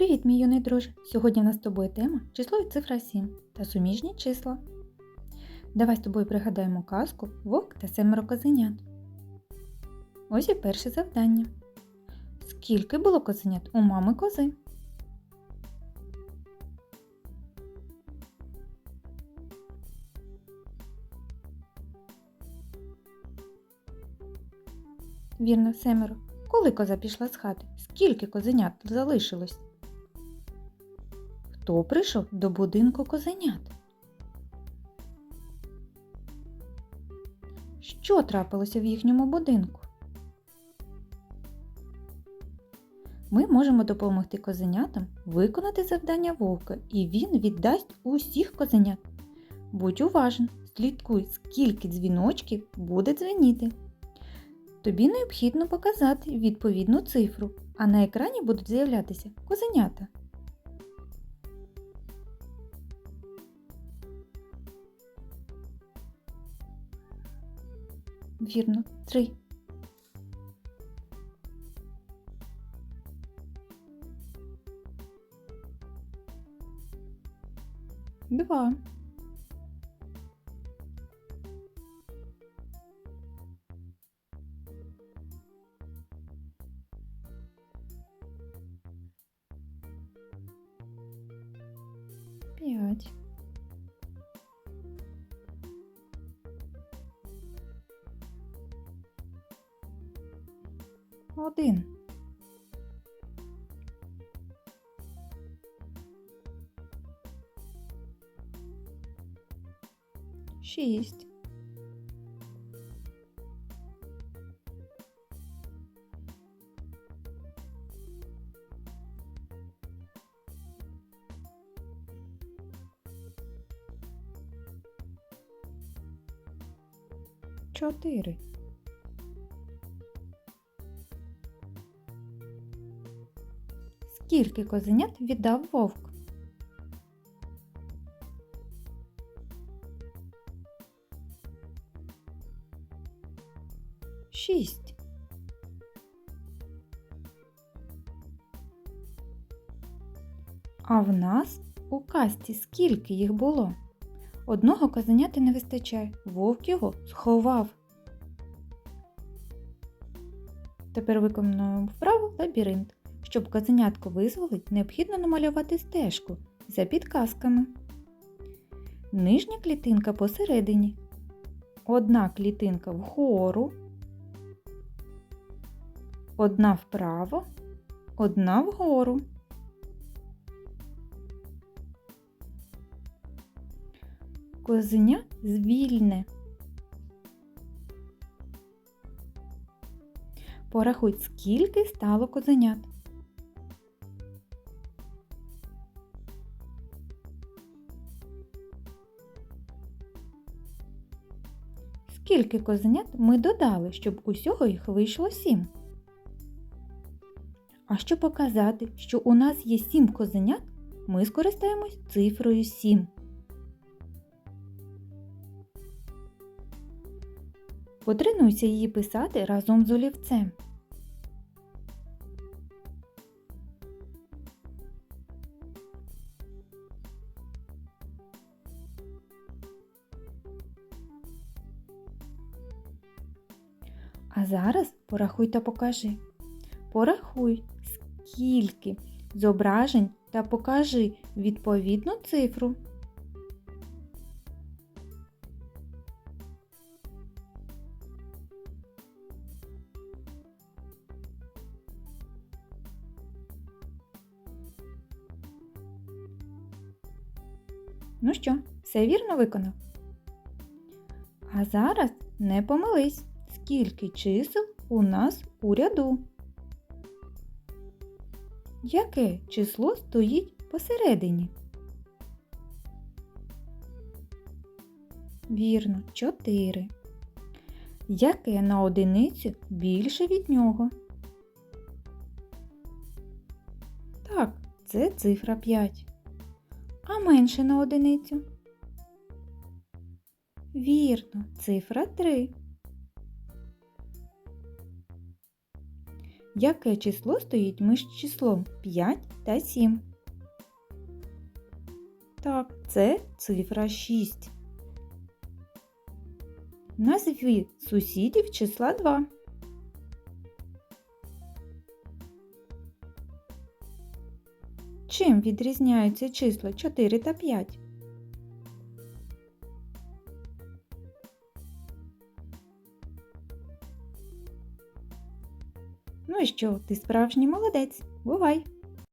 Привіт, мій юний друже! Сьогодні в нас з тобою тема число і цифра 7 та суміжні числа. Давай з тобою пригадаємо казку Вовк та семеро козенят. Ось і перше завдання. Скільки було козенят у мами кози? Вірно, семеро. Коли коза пішла з хати? Скільки козенят залишилось? Хто прийшов до будинку козенят? Що трапилося в їхньому будинку? Ми можемо допомогти козенятам виконати завдання вовка, і він віддасть усіх козенят. Будь уважен, слідкуй, скільки дзвіночків буде дзвеніти. Тобі необхідно показати відповідну цифру, а на екрані будуть з'являтися козенята. Вірно, три. Два. П'ять. Один. Шість. Чотири. Скільки козенят віддав вовк? Шість. А в нас у касті скільки їх було? Одного козеняти не вистачає, вовк його сховав. Тепер виконуємо вправу лабіринт. Щоб козенятко визволить, необхідно намалювати стежку за підказками. Нижня клітинка посередині. Одна клітинка вгору, одна вправо, одна вгору. Козеня звільне. Порахуй, скільки стало козенят. Скільки козенят ми додали, щоб усього їх вийшло сім? А щоб показати, що у нас є сім козенят, ми скористаємось цифрою 7. Потренуйся її писати разом з олівцем. А зараз порахуй та покажи. Порахуй, скільки зображень та покажи відповідну цифру. Ну що, все вірно виконав? А зараз не помились, скільки чисел у нас у ряду. Яке число стоїть посередині? Вірно, 4. Яке на одиницю більше від нього? Так, це цифра 5. А менше на одиницю? Вірно, цифра 3. Яке число стоїть між числом 5 та 7? Так, це цифра 6. Назві сусідів числа 2. Чим відрізняються числа 4 та 5? Ну і що, ти справжній молодець. Бувай!